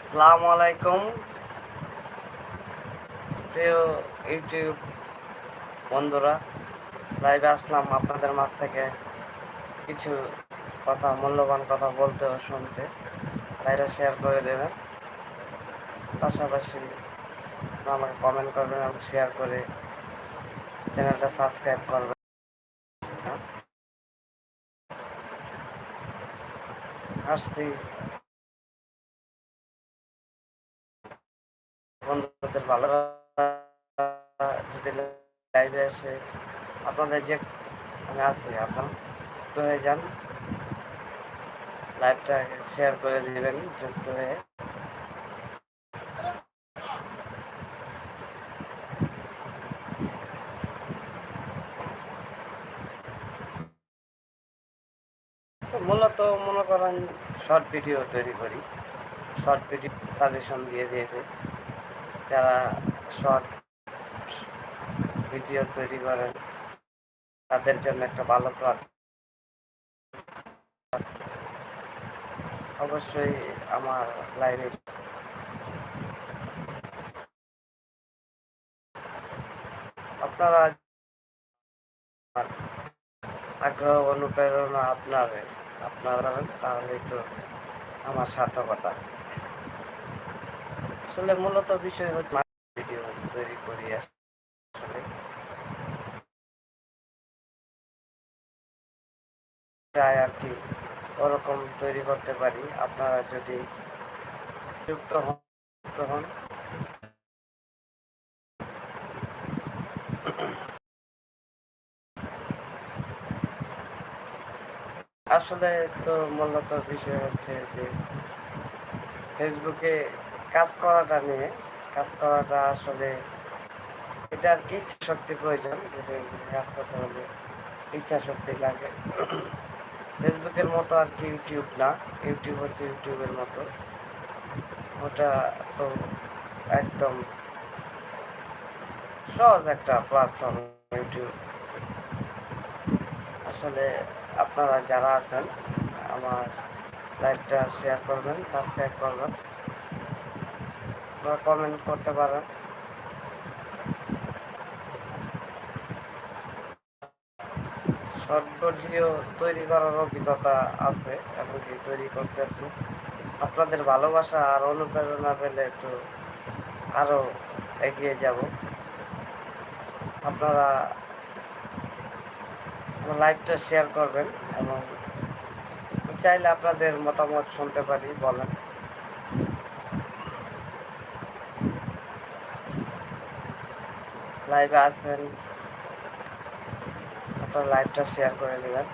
আসসালামু আলাইকুম। প্রিয় ইউটিউব বন্ধুরা লাইভে আসলাম আপনাদের মাঝ থেকে কিছু কথা, মূল্যবান কথা বলতে ও শুনতে। লাইভটা শেয়ার করে দেবেন। পাশাপাশি আমাকে কমেন্ট করবেন এবং শেয়ার করে চ্যানেলটা সাবস্ক্রাইব করবেন। আসছি। বন্ধুদের ভালো যদি লাইভে এসে আপনাদের যে আমি আছি আপনার যুক্ত হয়ে যান। লাইভটা শেয়ার করে দিবেন, যুক্ত হয়ে। মূলত মনে করেন শর্ট ভিডিও তৈরি করি। শর্ট ভিডিও সাজেশন দিয়ে দিয়েছে। যারা শর্ট ভিডিও তৈরি করেন, তাদের জন্য একটা ভালো প্ল্যাট অবশ্যই আমার লাইভে আপনারা আগ্রহ, অনুপ্রেরণা আপনার আপনারা তাহলেই তো আমার সার্থকতা। আসলে মূলত বিষয় হচ্ছে ভিডিও তৈরি করি আসলে। চাই আর কি, ওরকম তৈরি করতে পারি। আপনারা যদি যুক্ত হন আসলে তো মূলত বিষয় হচ্ছে যে ফেসবুকে কাজ করাটা নিয়ে, কাজ করাটা আসলে এটা আর কি ইচ্ছা শক্তি প্রয়োজন যে ফেসবুকে কাজ করতে হলে? ইচ্ছা শক্তি লাগে। ফেসবুকের মতো আর কি ইউটিউব না ইউটিউব হচ্ছে ইউটিউবের মতো। ওটা তো একদম সহজ একটা প্ল্যাটফর্ম ইউটিউব আসলে আপনারা যারা আছেন, আমার লাইভটা শেয়ার করবেন সাবস্ক্রাইব করবেন। বা কমেন্ট করতে পারেন। শর্ট ভিডিও তৈরি করার অভিজ্ঞতা আছে এবং কি তৈরি করতেছি। আপনাদের ভালোবাসা আর অনুপ্রেরণা পেলে তো আরও এগিয়ে যাব। আপনারা লাইভটা শেয়ার করবেন এবং চাইলে আপনাদের মতামত শুনতে পারি, বলেন। লাইভে আছেন, আপনার লাইভটা শেয়ার করে দেবেন।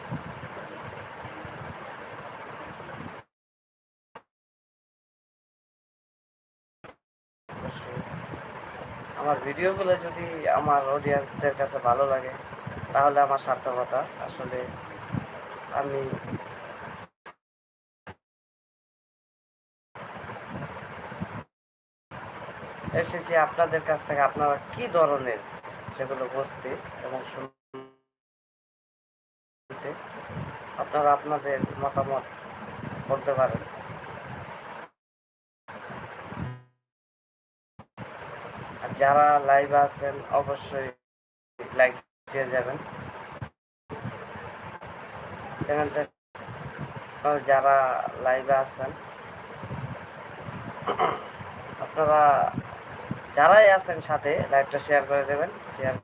আমার ভিডিওগুলো যদি আমার অডিয়েন্সদের কাছে ভালো লাগে, তাহলে আমার সার্থকতা আসলে আমি এসেছি আপনাদের কাছ থেকে, আপনারা কি ধরনের সেগুলো বুঝতে এবং শুনতে আপনারা আপনাদের মতামত বলতে পারেন। আর যারা লাইভ আছেন, অবশ্যই লাইক দিয়ে যাবেন। চ্যানেলটা যারা লাইভে আছেন, আপনারা যারাই আছেন সাথে লাইভটা শেয়ার করে দেবেন শেয়ার